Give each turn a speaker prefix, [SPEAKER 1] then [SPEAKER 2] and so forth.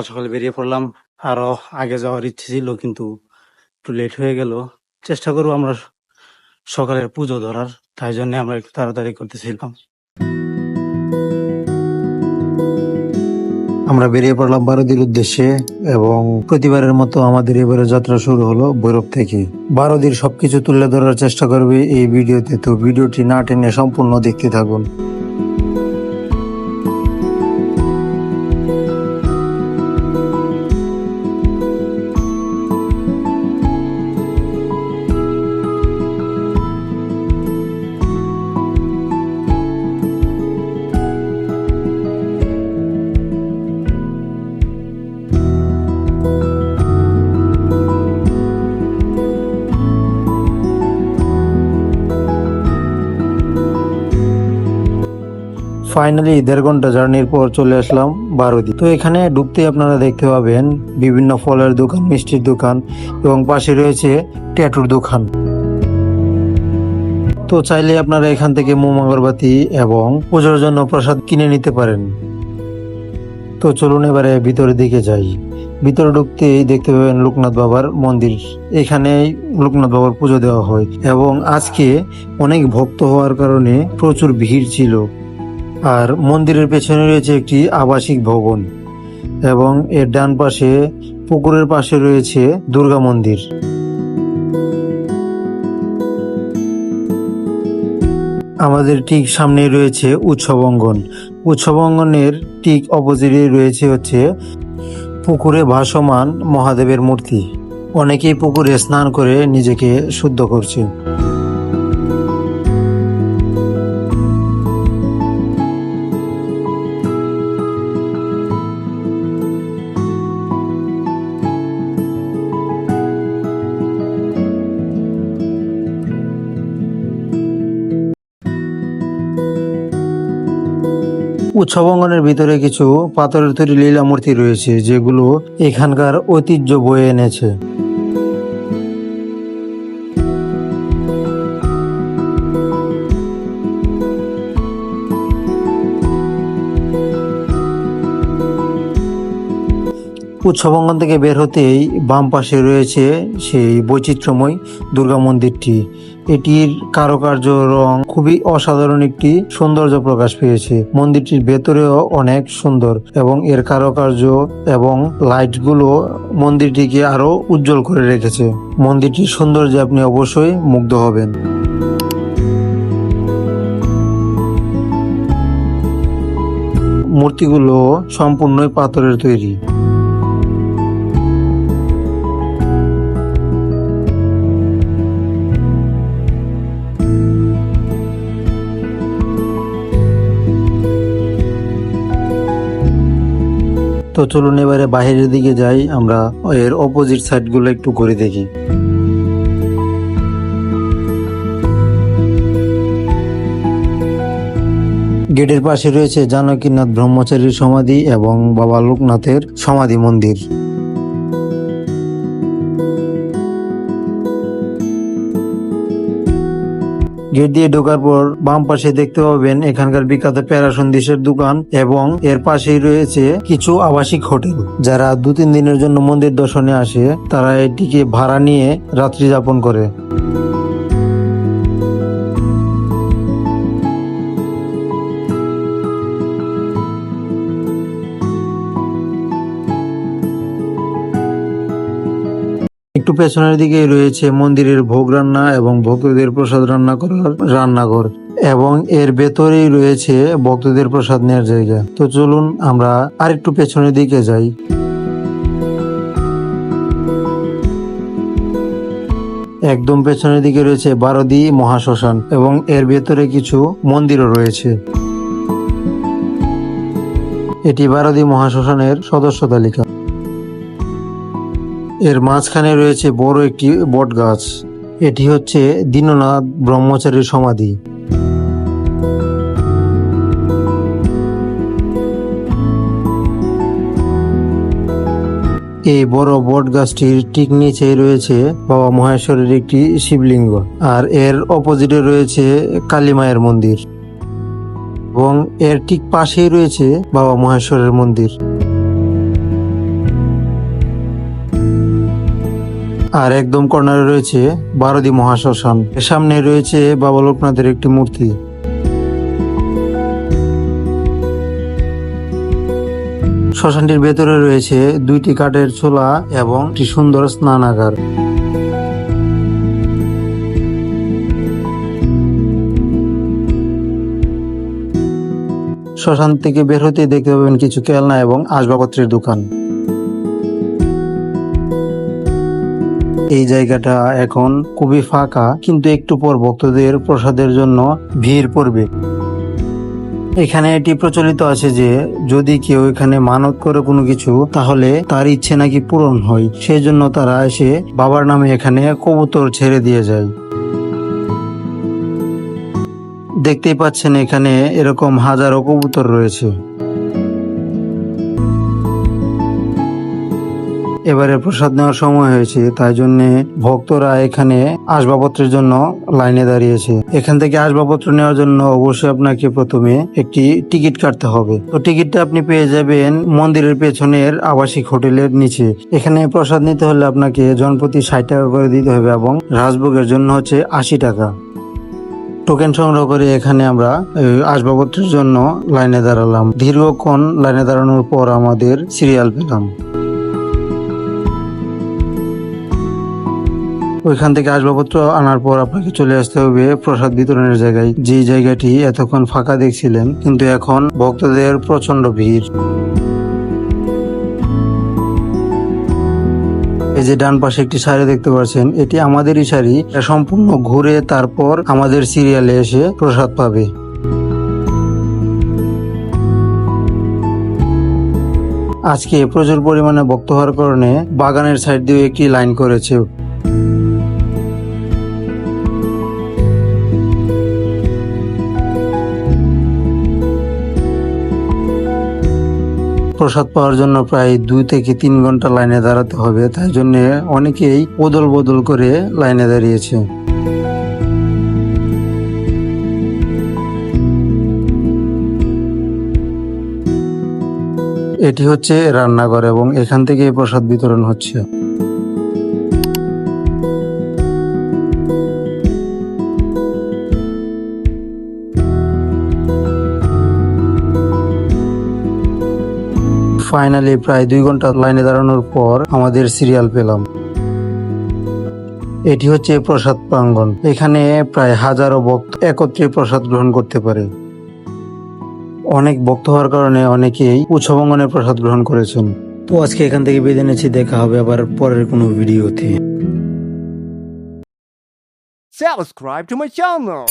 [SPEAKER 1] সকাল সকাল বেরিয়ে পড়লাম। আরও আগে যাওয়ার ইচ্ছে ছিল, কিন্তু একটু লেট হয়ে গেল। চেষ্টা করব আমরা সকালের পুজো ধরার, তাই জন্য আমরা একটু তাড়াতাড়ি করতেছিলাম। আমরা বেরিয়ে পড়লাম বারোদির উদ্দেশ্যে, এবং প্রতিবারের মতো আমাদের এবারে যাত্রা শুরু হলো ভৈরব থেকে। বারোদির সবকিছু তুলে ধরার চেষ্টা করবে এই ভিডিওতে, তো ভিডিওটি না টেনে সম্পূর্ণ দেখতে থাকুন। ফাইনালি দেড় ঘণ্টা জার্নির পর চলে আসলাম বারোদি তো এখানে ঢুকতে আপনারা দেখতে পাবেন বিভিন্ন ফলের দোকান, মিষ্টির দোকান এবং পাশে রয়েছে ট্যাটুর দোকান। তো চাইলে আপনারা এখান থেকে মোম, আগরবাতি এবং পুজোর জন্য প্রসাদ কিনে নিতে পারেন। তো চলুন এবারে ভিতরের দিকে যাই। ভিতরে ঢুকতেই দেখতে পাবেন লোকনাথ বাবার মন্দির। এখানে লোকনাথ বাবার পুজো দেওয়া হয় এবং আজকে অনেক ভক্ত হওয়ার কারণে প্রচুর ভিড় ছিল। আর মন্দিরের পেছনে রয়েছে একটি আবাসিক ভবন এবং এর ডান পাশে পুকুরের পাশে রয়েছে দুর্গা মন্দির। আমাদের ঠিক সামনে রয়েছে উৎসব অঙ্গন। উৎসব অঙ্গনের ঠিক অপোজিটে রয়েছে হচ্ছে পুকুরে ভাসমান মহাদেবের মূর্তি। অনেকেই পুকুরে স্নান করে নিজেকে শুদ্ধ করছে। উৎসব অঙ্গনের ভিতরে কিছু পাথরের তৈরি লীলা মূর্তি রয়েছে যেগুলো এখানকার ঐতিহ্য বয়ে এনেছে। উৎসব অঙ্গন থেকে বের হতেই বাম পাশে রয়েছে সেই বৈচিত্র্যময় দুর্গা মন্দিরটি। এটির কারুকার্য রং খুবই অসাধারণ একটি সৌন্দর্য প্রকাশ পেয়েছে। মন্দিরটির ভেতরেও অনেক সুন্দর এবং এর কারুকার্য এবং লাইটগুলো মন্দিরটিকে আরও উজ্জ্বল করে রেখেছে। মন্দিরটির সৌন্দর্যে আপনি অবশ্যই মুগ্ধ হবেন। মূর্তিগুলো সম্পূর্ণই পাথরের তৈরি। তো চলুন এবারে বাহিরের দিকে যাই, আমরা এর অপোজিট সাইডগুলো একটু ঘুরে দেখি। গেটের পাশে রয়েছে জানকীনাথ ব্রহ্মচারীর সমাধি এবং বাবা লোকনাথের সমাধি মন্দির। গেট দিয়ে ঢোকার পর বাম পাশে দেখতে পাবেন এখানকার বিখ্যাত প্যারা সন্দেশের দোকান এবং এর পাশেই রয়েছে কিছু আবাসিক হোটেল। যারা দু তিন দিনের জন্য মন্দির দর্শনে আসে, তারা এটিকে ভাড়া নিয়ে রাত্রি যাপন করে। একটু পেছনের দিকে রয়েছে মন্দিরের ভোগ রান্না এবং ভক্তদের প্রসাদ রান্না করার রান্নাঘর এবং এর ভেতরেই রয়েছে ভক্তদের প্রসাদ নেওয়ার জায়গা। তো চলুন আমরা আরেকটু পেছনের দিকে যাই। একদম পেছনের দিকে রয়েছে বারদি মহাশ্মশান এবং এর ভেতরে কিছু মন্দিরও রয়েছে। এটি বারোদি মহাশ্মশানের সদস্য তালিকা। এর মাঝখানে রয়েছে বড় একটি বট গাছ এটি হচ্ছে দীননাথ ব্রহ্মচারীর সমাধি। এই বড় বট গাছটির ঠিক নিচে রয়েছে বাবা মহেশ্বরের একটি শিবলিঙ্গ আর এর অপোজিটে রয়েছে কালী মায়ের মন্দির এবং এর ঠিক পাশেই রয়েছে বাবা মহেশ্বরের মন্দির। আর একদম কর্নারে রয়েছে বারোদি মহাশ্মশান। এর সামনে রয়েছে বাবা লোকনাথের একটি মূর্তি। শ্মশানটির ভেতরে রয়েছে দুইটি কাঠের চোলা এবং একটি সুন্দর স্নানাগার। শ্মশান থেকে বের হতে দেখতে পাবেন কিছু খেলনা এবং আসবাবপত্রের দোকান। এই জায়গাটা এখন খুবই ফাঁকা, কিন্তু একটু পর ভক্তদের প্রসাদের জন্য ভিড় পড়বে। এখানে এটি প্রচলিত আছে যে, যদি কেউ এখানে মানত করে কোনো কিছু, তাহলে তার ইচ্ছে নাকি পূরণ হয়। সেই জন্য তারা এসে বাবার নামে এখানে কবুতর ছেড়ে দিয়ে যায়। দেখতেই পাচ্ছেন এখানে এরকম হাজারো কবুতর রয়েছে। এবারে প্রসাদ নেওয়ার সময় হয়েছে, তাই জন্য ভক্তরা এখানে আসবাবপত্রের জন্য লাইনে দাঁড়িয়েছে। এখান থেকে আসবাবপত্র নেওয়ার জন্য অবশ্যই আপনাকে প্রথমে একটি টিকিট কাটতে হবে। তো টিকিটটা আপনি পেয়ে যাবেন মন্দিরের পেছনের আবাসিক হোটেলের নিচে। এখানে প্রসাদ নিতে হলে আপনাকে জনপ্রতি ষাট টাকা করে দিতে হবে এবং রাজভোগের জন্য হচ্ছে আশি টাকা। টোকেন সংগ্রহ করে এখানে আমরা আসবাবপত্রের জন্য লাইনে দাঁড়ালাম। দীর্ঘক্ষণ লাইনে দাঁড়ানোর পর আমাদের সিরিয়াল পেলাম। ওইখান থেকে আসবাবপত্র আনার পর আপনাকে চলে আসতে হবে প্রসাদ বিতরণের জায়গায়। যে জায়গাটি এতক্ষণ ফাঁকা দেখছিলেন, কিন্তু এখন ভক্তদের প্রচণ্ড ভিড়। এই যে ডান পাশে একটি শাড়ি দেখতে পাচ্ছেন, এটি আমাদেরই শাড়ি। সম্পূর্ণ ঘুরে তারপর আমাদের সিরিয়ালে এসে প্রসাদ পাবে। আজকে প্রচুর পরিমাণে ভক্ত হওয়ার কারণে বাগানের সাইড দিয়ে একটি লাইন করেছে। প্রসাদ পাওয়ার জন্য প্রায় দুই থেকে তিন ঘণ্টা লাইনে দাঁড়াতে হবে। তাই জন্য অনেকেই বদল বদল করে লাইনে দাঁড়িয়েছে। এটি হচ্ছে রান্নাঘর এবং এখান থেকে প্রসাদ বিতরণ হচ্ছে। ফাইনালি প্রায় দুই ঘণ্টা লাইনে দাঁড়ানোর পর আমাদের সিরিয়াল পেলাম। এটি হচ্ছে প্রসাদ প্রাঙ্গণ। এখানে প্রায় হাজারো ভক্ত একত্রে প্রসাদ গ্রহণ করতে পারে। অনেক ভক্ত হওয়ার কারণে অনেকেই উৎসবঙ্গনের প্রসাদ গ্রহণ করেছেন। তো আজকে এখান থেকে বেঁধে নিচ্ছি, দেখা হবে আবার পরের কোনো ভিডিওতে।
[SPEAKER 2] Subscribe to my channel.